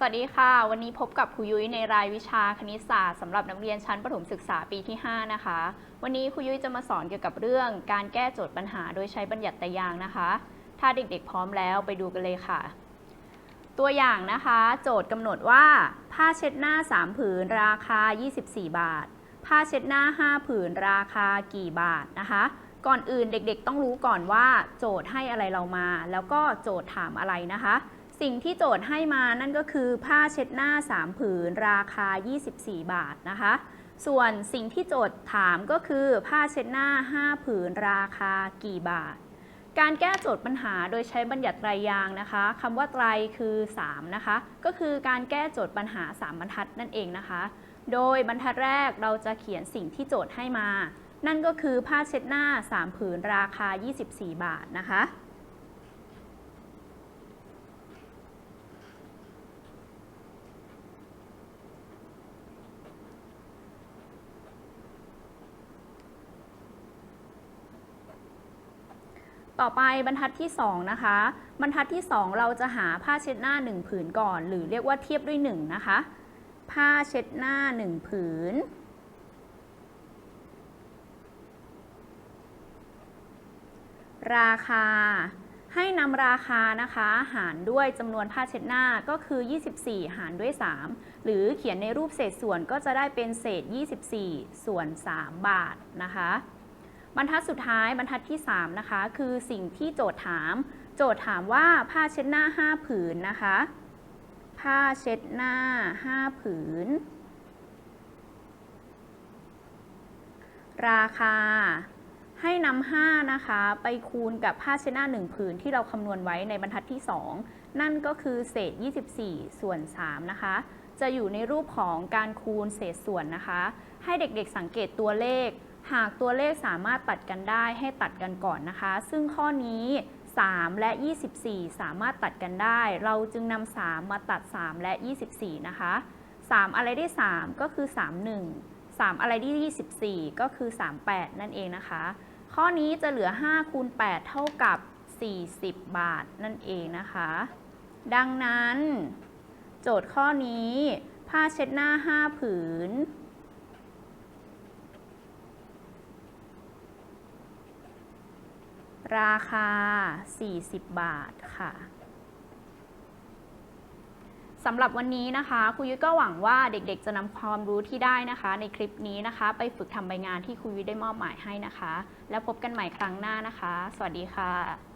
สวัสดีค่ะ วันนี้พบกับครูยุ้ยในรายวิชาคณิตศาสตร์สำหรับนักเรียนชั้นประถมศึกษาปีที่ 5 นะคะ วันนี้ครูยุ้ยจะมาสอนเกี่ยวกับเรื่อง การแก้โจทย์ปัญหาโดยใช้บัญญัติต่ยางนะคะ ถ้าเด็กๆพร้อมแล้วไปดูกันเลยค่ะ ตัวอย่างนะคะ โจทย์กำหนดว่า ผ้าเช็ดหน้า 3 ผืน ราคา 24 บาท ผ้าเช็ดหน้า 5 ผืน ราคากี่บาทนะคะ ก่อนอื่นเด็กๆ ต้องรู้ก่อนว่า โจทย์ให้อะไรเรามา แล้วก็โจทย์ถามอะไรนะคะ สิ่งที่โจทย์ให้มานั่นก็คือผ้าเช็ดหน้า 3 ผืน ราคา 24 บาทนะคะ ส่วนสิ่งที่โจทย์ถามก็คือผ้าเช็ดหน้า 5 ผืน ราคากี่บาท การแก้โจทย์ปัญหาโดยใช้บัญญัติไตรยางนะคะคำว่าไตรคือ 3 นะคะ ก็คือการแก้โจทย์ปัญหา 3 บรรทัดนั่นเองนะคะ โดยบรรทัดแรกเราจะเขียนสิ่งที่โจทย์ให้มา นั่นก็คือผ้าเช็ดหน้า 3 ผืนราคา 24 บาทนะคะ ต่อไปบรรทัดที่ 2 นะคะ บรรทัดที่ 2 เราจะหาผ้าเช็ดหน้า 1 ผืนก่อน หรือเรียกว่าเทียบด้วย 1 นะคะ ผ้าเช็ดหน้า 1 ผืน ราคา ให้นำราคานะคะ หารด้วยจำนวนผ้าเช็ดหน้าก็คือ 24 หารด้วย 3 หรือเขียนในรูปเศษส่วนก็จะได้เป็นเศษ 24 ส่วน 3 บาทนะคะ บรรทัดสุดท้ายบรรทัดที่ 3 นะคะ คือสิ่งที่โจทย์ถาม โจทย์ถามว่าผ้าเช็ดหน้า 5 ผืนนะคะ ผ้าเช็ดหน้า 5 ผืน ราคาให้นำ5นะคะ ไปคูณกับผ้าเช็ดหน้า 1 ผืนที่เราคำนวณไว้ในบรรทัดที่ 2 นั่นก็คือเศษ 24 ส่วน 3 นะคะ จะอยู่ในรูปของการคูณเศษส่วนนะคะ ให้เด็กๆสังเกตตัวเลข หากตัวเลขสามารถตัดกันได้ให้ตัดกันก่อนนะคะ ซึ่งข้อนี้ 3 และ 24 สามารถตัดกันได้ เราจึงนำ3มาตัด 3 และ 24 นะคะ 3 อะไรได้ 3 ก็คือ 31 3 อะไรได้24 ก็คือ 38 นั่นเองนะคะ ข้อนี้จะเหลือ 5 คูณ 8 เท่ากับ 40 บาทนั่นเองนะคะ ดังนั้น โจทย์ข้อนี้ ผ้าเช็ดหน้า 5 ผืน ราคา 40 บาทค่ะสำหรับวันนี้นะคะครูยุ้ยก็หวังว่าเด็กๆ จะนำความรู้ที่ได้นะคะ ในคลิปนี้นะคะ ไปฝึกทำใบงานที่ครูยุ้ยได้มอบหมายให้นะคะ แล้วพบกันใหม่ครั้งหน้านะคะ สวัสดีค่ะ